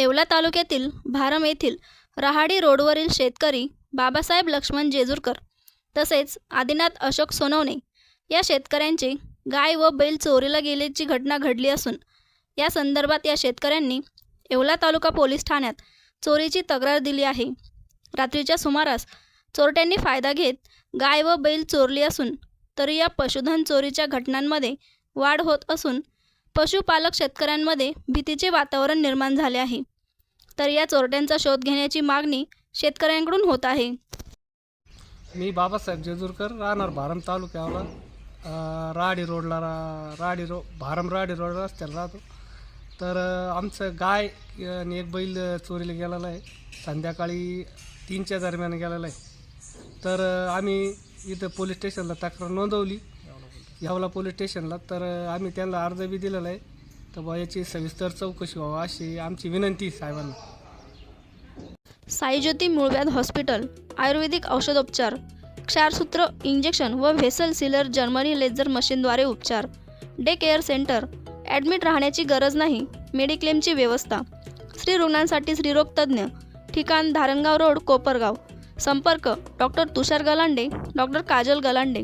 येवला तालुक्यातील भारम येथील रहाडी रोडवरील शेतकरी बाबासाहेब लक्ष्मण जेजूरकर तसेच आदिनाथ अशोक सोनवणे या शेतकऱ्यांचे गाय व बैल चोरीला गेल्याची घटना घडली असून या संदर्भात या शेतकऱ्यांनी येवला तालुका पोलीस ठाण्यात चोरीची तक्रार दिली आहे. रात्रीच्या सुमारास चोरट्यांनी फायदा घेत गाय व बैल चोरली असून तरी या पशुधन चोरीच्या घटनांमध्ये वाढ होत असून पशुपालक शेतकऱ्यांमध्ये भीतीचे वातावरण निर्माण झाले आहे. तर या चोरट्यांचा शोध घेण्याची मागणी शेतकऱ्यांकडून होत आहे. मी बाबासाहेब जेजूरकर राहणार भारम तालुक्याला अं, राडी रोडला रा राडी रो भारम राडी रोड रस्त्याला राहतो. तर आमचं गाय आणि एक बैल चोरीला गेलेला आहे. संध्याकाळी तीनच्या दरम्यान गेलेला आहे. तर आम्ही इथं पोलीस स्टेशनला तक्रार नोंदवली. यावला पोलीस स्टेशनला. तर आम्ही त्यांना अर्ज बी दिलेला आहे. तर बा याची सविस्तर चौकशी व्हावं अशी आमची विनंती साहेबांना. साईज्योती मूळव्याध हॉस्पिटल आयुर्वेदिक औषधोपचार क्षारसूत्र इंजेक्शन व व्हेसल सिलर जर्मनी लेझर मशीनद्वारे उपचार डे केअर सेंटर ॲडमिट राहण्याची गरज नाही मेडिक्लेमची व्यवस्था स्त्री रुग्णांसाठी स्त्रीरोग तज्ज्ञ ठिकाण धारणगाव रोड कोपरगाव संपर्क डॉक्टर तुषार गलांडे डॉक्टर काजल गलांडे.